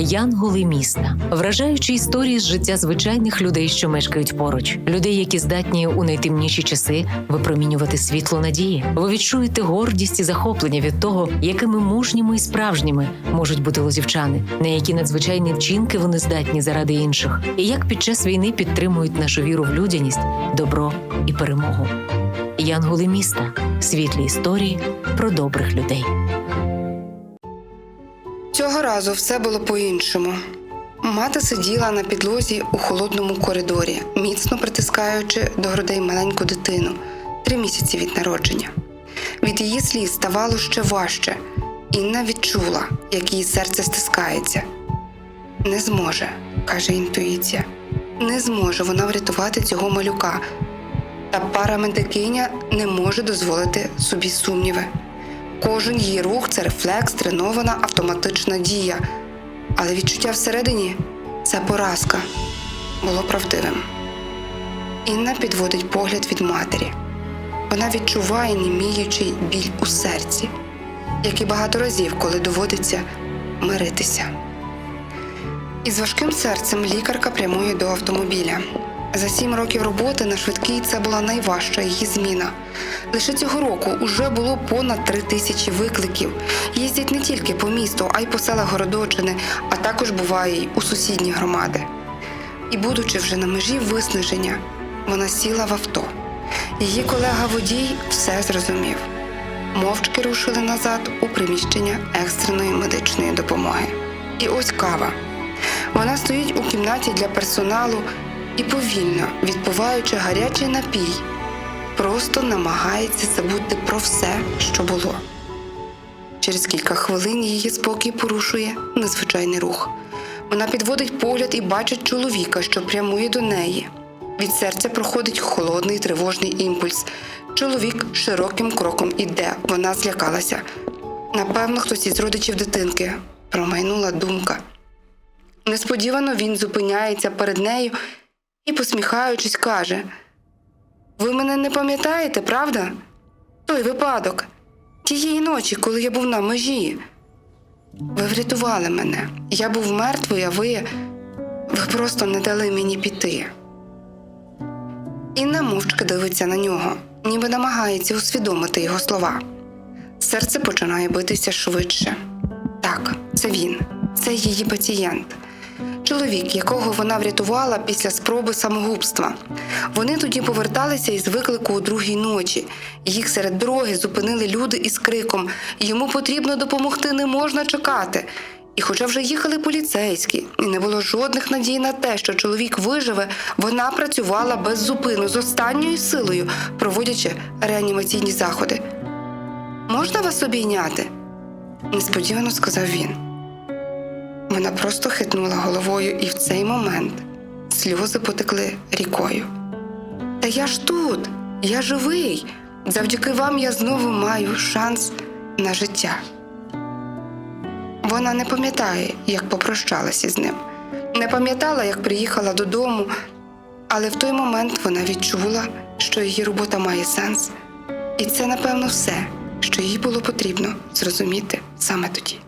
Янголи міста, вражаючі історії з життя звичайних людей, що мешкають поруч, людей, які здатні у найтемніші часи випромінювати світло надії. Ви відчуєте гордість і захоплення від того, якими мужніми і справжніми можуть бути лозівчани, на які надзвичайні вчинки вони здатні заради інших, і як під час війни підтримують нашу віру в людяність, добро і перемогу. Янголи міста світлі історії про добрих людей. Цього разу все було по-іншому. Мати сиділа на підлозі у холодному коридорі, міцно притискаючи до грудей маленьку дитину три місяці від народження. Від її сліз ставало ще важче. Інна відчула, як її серце стискається. Не зможе, каже інтуїція. Не зможе вона врятувати цього малюка. Та парамедикиня не може дозволити собі сумніви. Кожен її рух це рефлекс, тренована автоматична дія. Але відчуття всередині це поразка було правдивим. Інна підводить погляд від матері. Вона відчуває неміючий біль у серці, як і багато разів, коли доводиться миритися. Із важким серцем лікарка прямує до автомобіля. За сім років роботи на швидкій це була найважча її зміна. Лише цього року уже було понад три тисячі викликів. Їздять не тільки по місту, а й по селах Городочини, а також буває й у сусідні громади. І, будучи вже на межі виснаження, вона сіла в авто. Її колега водій все зрозумів. Мовчки рушили назад у приміщення екстреної медичної допомоги. І ось кава. Вона стоїть у кімнаті для персоналу і повільно, відпиваючи гарячий напій, просто намагається забути про все, що було. Через кілька хвилин її спокій порушує незвичайний рух. Вона підводить погляд і бачить чоловіка, що прямує до неї. Від серця проходить холодний тривожний імпульс. Чоловік широким кроком іде. Вона злякалася. Напевно, хтось із родичів дитинки. Промайнула думка. Несподівано він зупиняється перед нею і, посміхаючись, каже: Ви мене не пам'ятаєте, правда? Той випадок, тієї ночі, коли я був на межі. Ви врятували мене. Я був мертвий, а ви. Ви просто не дали мені піти. Інна мовчки дивиться на нього, ніби намагається усвідомити його слова. Серце починає битися швидше. Так, це він, це її пацієнт. Чоловік, якого вона врятувала після спроби самогубства. Вони тоді поверталися із виклику у другій ночі. Їх серед дороги зупинили люди із криком: йому потрібно допомогти, не можна чекати. І хоча вже їхали поліцейські, і не було жодних надій на те, що чоловік виживе, вона працювала без зупину з останньою силою, проводячи реанімаційні заходи. Можна вас обійняти? несподівано сказав він. Вона просто хитнула головою, і в цей момент сльози потекли рікою. Та я ж тут, я живий. Завдяки вам я знову маю шанс на життя. Вона не пам'ятає, як попрощалася з ним, не пам'ятала, як приїхала додому, але в той момент вона відчула, що її робота має сенс, і це, напевно, все, що їй було потрібно зрозуміти саме тоді.